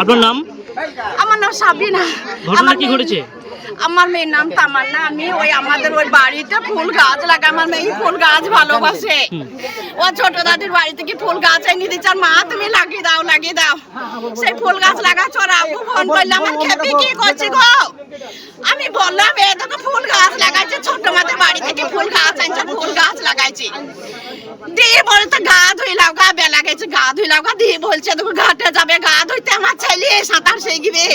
আপনার নাম? আমার নাম সাবিনা। ঘটনা কি ঘটেছে? আমার মেয়ের নাম তামান্না। আমি ওই আমাদের ওই বাড়িতে ফুল গাছ লাগা আমার মেয়ে ফুল গাছ ভালোবাসে। ও ছোট দাদির বাড়ি থেকে ফুল গাছ এনে দিচ্ছে? আর মা তুমি লাগিয়ে দাও লাগিয়ে দাও। সেই ফুল গাছ লাগাচ্ছ আর আব্বু ফোন করলে আমার খেপি কি করছি গো? আমি বললাম এ তোকে ফুল গাছ লাগাইছে ছোট মাদের বাড়ি থেকে ফুল গাছ আনছে ফুল গাছ লাগাইছি। দিয়ে বলতে গা ধুইলাও গা বেলা গেছে গা ধুইলাও গা। দিয়ে বলছে তোকে ঘাটে যাবে গা ধুইতে আমার ছেলে সাঁতার শিখবে।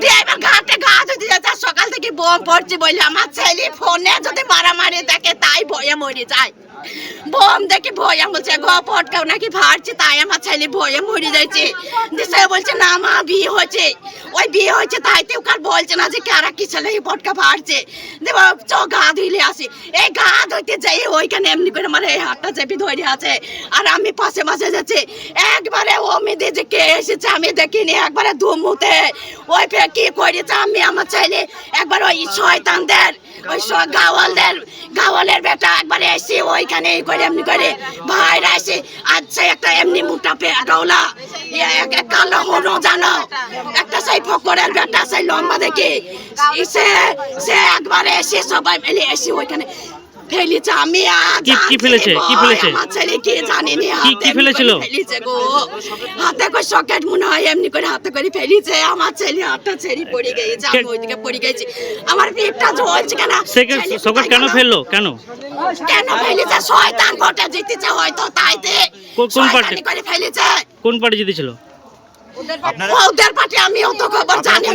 দিয়ে এবার ঘাটে গা ধুইতে যাচ্ছে সকাল থেকে বোম পড়ছে বলে আমার ছেলে ফোনে যদি মারামারি দেখে, তাই বয়ে মরে যায়। বোম দেখে ভয়া বলছে, গো, পটকাও নাকি তাই আমার ছেলে ভয়ে মরে বলছে, না মা, বিয়ে হয়েছে। ওই বিয়ে হয়েছে, তাই তো কার বলছে না যে কারা কি ছেলে এই পটকা ফাড়ছে দেব চ, গা ধুইলে আসি। এই গা ধুইতে যাই ওইখানে এমনি করে মানে এই হাতটা চেপে ধরে আছে। আর আমি পাশে পাশে যাচ্ছি। একবারে মেয়েদের যে কে এসেছে আমি দেখিনি, একবারে ধুমুতে। ওই ফে কি করেছে? আমি আমার ছেলে, একবার ওই শয়তানদের, ওই সব গাওয়ালদের, গাওয়ালের বেটা একবারে এসে ওইখানে এই করে, এমনি করে ভাইরা এসে আচ্ছা একটা এমনি মোটা এক কালো হনো জানো? একটা সেই ফকরের বেটা, সেই লম্বা দেখে। সে সে একবারে এসে সবাই মিলে এসে ওইখানে ফেলেছে আমি কি- কি ফেলেছে? কি ফেলেছে? আমার ছেলে কি জানিনি কি- হাতে কি এমনি ফেলেছিল? ফেলেছে গো। হাতে করে সকেট মনে হয় এমনি করে হাতে করে ফেলেছে। আমার ছেলে হাতটা ছেড়ে পড়ে গেছে আমি ওইদিকে পড়ে গেছি। আমার পেটটা জ্বলছে কেন? সকেট কেন ফেলল? কেন? কেন ফেলেছে? শয়তান ঘটে জিতেছে হয়তো তাইতে। কোন- কোন পার্টি? করে ফেলেছে। কোন পার্টি জিতেছিল? ওদের পার্টি আমি অত খবর জানি না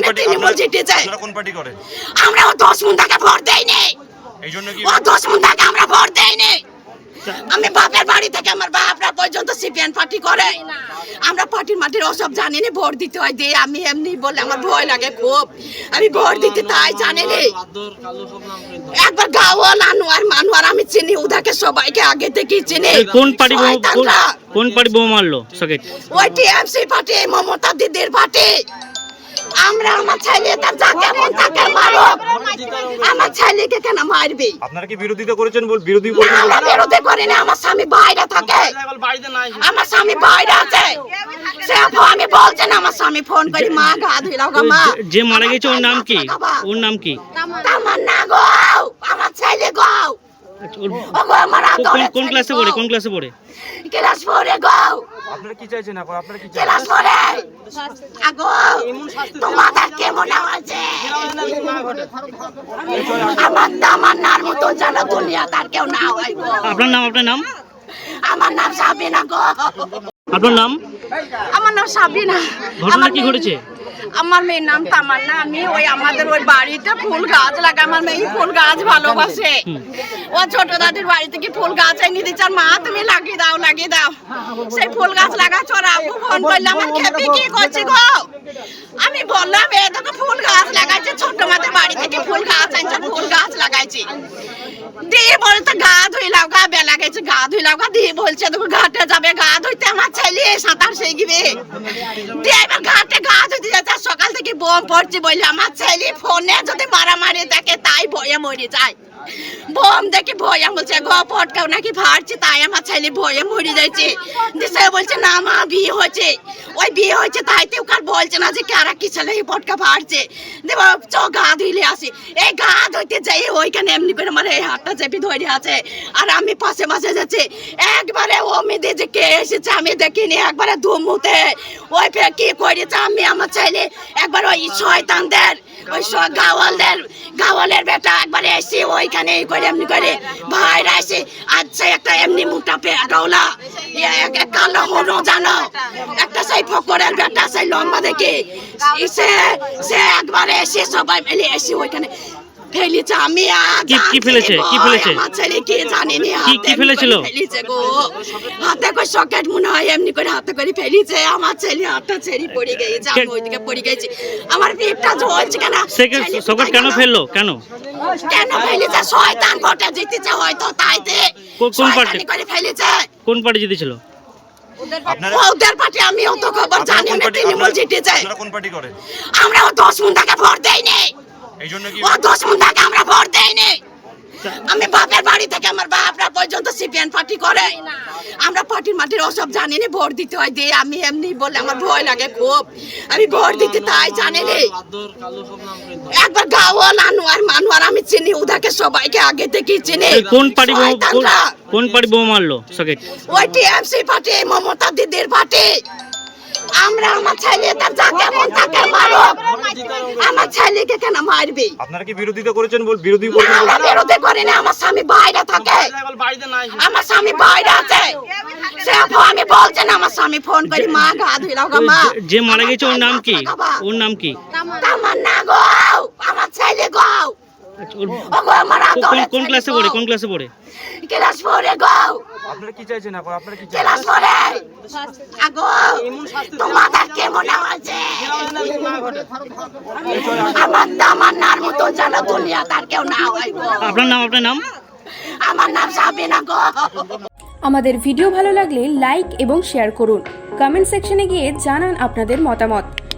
পার্টি করেন আমরা দশ মুন্ডাকে ভোট দেয়নি এই জন্য কি ও দশ মুন্ডাকে আমরা ভোট দেয়নি আমি বাপের বাড়ি থেকে আমার বাপরা পর্যন্ত সিপিএন পার্টি করে। আমরা পার্টির মাটির ওসব জানি না ভোট দিতে হয় দিয়ে আমি এমনি বলে আমার ভয় লাগে খুব। আমি ভোট দিতে তাই জানি না একবার গাওয়াল আনোয়ার মানুয়ার আমি চিনি ওদেরকে সবাইকে আগে থেকে চিনি। কোন পার্টি কোন পার্টি বোমা মারলো সকেট? ওই টিএমসি পার্টি মমতা দিদির পার্টি। আমরা আমার ছেলে তার যাকে মন তাকে মারো আমার ছেলেকে কেন মারবি? আপনারা কি বিরোধিতা করেছেন বল বিরোধী করেছেন আমরা বিরোধী করি না আমার স্বামী বাইরে থাকে। আমার স্বামী বাইরে আছে। সে আমি বলছি না আমার স্বামী ফোন করি মা গা ধুইলাও গা মা। যে- মারা গেছে ওর নাম কি। ওর নাম কি? আমার না গো আমার ছেলে গো। আচ্ছা, কোন- ক্লাসে পড়ে? কোন ক্লাসে পড়ে? ক্লাস ফোরে গো। আপনারা কি চাইছেন এখন? আপনারা কি চাইছেন? তোমাদের কেমন আছে আমার আমার নার মতো জানা দুনিয়া তার কেউ না হয় আপনার নাম আপনার নাম? আমার নাম সাবিনা গো। আপনার নাম? আমার নাম সাবিনা। ঘটনা কি ঘটেছে? আমার মেয়ের নাম তামান্না। আমি ওই আমাদের ওই বাড়িতে ফুল গাছ লাগা আমার মেয়ে ফুল গাছ ভালোবাসে। ও ছোট দাদির বাড়ি থেকে ফুল গাছ এনে দিচ্ছে। আর মা, তুমি লাগিয়ে দাও লাগিয়ে দাও। সেই ফুল গাছ লাগাচ্ছ আর আব্বু ফোন করলে, আমার খেপি কি করছি গো? আমি বললাম, এ তোকে ফুল গাছ লাগাইছে। ছোট মাদের বাড়ি থেকে ফুল গাছ আনছে, ফুল গাছ লাগাইছি। দিয়ে বলতে গা ধুইলাও গা বেলা গেছে, গা ধুইলাও গা দিয়ে বলছে তোকে ঘাটে যাবে। গা ধুইতে আমার ছেলে সাঁতার শিখবে। দিয়ে এবার ঘাটে গা ধুইতে সকাল থেকে বোম পড়ছে বলে আমার ছেলে ফোনে যদি মারামারি দেখে, তাই ভয়ে মরে যায়। বোম দেখে ভয়া বলছে, গো, পটকাও নাকি ফাড়ছে তাই আমার ছেলে ভয়ে মরে দিয়ে সে বলছে, না মা, বিয়ে হয়েছে। ওই বিয়ে হয়েছে, তাই তো কার বলছে না যে কারা কি ছেলে এই পটকা ফাড়ছে দেব চ, গা ধুইলে আসি। এই গা ধুইতে যাই, ওইখানে এমনি করে মানে এই হাতটা চেপে ধরে আছে। আর আমি পাশে পাশে যাচ্ছি। একবারে ও মেয়েদের যে কে এসেছে আমি দেখিনি, একবারে ধুমুতে। ওই কি করেছে আমি, আমার ছেলে? একবার ওই শয়তানদের ওই করে, এমনি করে। ভাইরা এসে আচ্ছা একটা এমনি মোটা এক কালো হনো জানো একটা সেই ফকরের বেটা, সেই লম্বা দেখে। সে একবারে এসে সবাই মিলে এসে ওইখানে ফেলেছে আমি আর কি- কি ফেলেছে? কি ফেলেছে? আমার ছেলে কি জানিনি? কি- কি ফেলেছিল? ফেলেছে গো। হাতে করে সকেট মনে হয় এমনি করে হাতে করে ফেলেছে। আমার ছেলে হাতটা ছেড়ে পড়ে গেছে আমি ওইদিকে পড়ে গেছি। আমার পেটটা জ্বলছে কেন? সকেট কেন? ফেলল? কেন? কেন ফেলেছে? শয়তান ঘটে জিতেছে হয়তো তাইতে কোন- কোন পার্টি? করে ফেলেছে। কোন পার্টি জিতেছিল? ওদের পার্টি আমি অত খবর জানি না পার্টি করেন আমরা দশ মুন্ডাকে ভোট দেয়নি এই জন্য কি ও দশ মুন্ডাকে আমরা ভোট দেয়নি আমি বাপের বাড়ি থেকে আমার বাপরা পর্যন্ত সিপিএন পার্টি করে। আমরা পার্টির মাটির ওসব জানি না ভোট দিতে হয় দিয়ে আমি এমনি বলে আমার ভয় লাগে খুব। আমি ভোট দিতে তাই জানি না একবার গাওয়াল আনোয়ার মানুয়ার আমি চিনি উদাকে সবাইকে আগে থেকে চিনি। কোন পার্টি কোন পার্টি বোমা মারলো সকেট ওই টিএমসি পার্টি মমতা দিদির পার্টি। আমরা আমার ছেলে তার যাকে মন তাকে মারো। আমার ছেলেকে কেন মারবি? আপনারা কি বিরোধিতা করেছেন বল বিরোধী করেছেন আমরা বল- বিরোধী করি না আমার স্বামী বাইরে থাকে। আমার স্বামী বাইরে আছে। সে আপু আমি বলছেন না আমার স্বামী ফোন করি মা গা ধুইলাও গা মা। যে- মারা গেছে ওর নাম কি? ওর নাম কি? আমার না গো আমার ছেলে গো আচ্ছা, ওর- ওগো আমার কোন- ক্লাসে পড়ে কোন ক্লাসে পড়ে? ক্লাস ফোরে গো। আপনারা কি চাইছেন এখন? আপনারা কি চাইছেন? ক্লাস ফোরে আগো তোমাদের কেমন আছে আমার আমার নার মতো যেন দুনিয়া তার কেউ না হয় গো। আপনার নাম আপনার নাম? আমার নাম সাবিনা গো। আমাদের ভিডিও ভালো লাগলে লাইক এবং শেয়ার করুন। কমেন্ট সেকশনে গিয়ে জানান আপনাদের মতামত।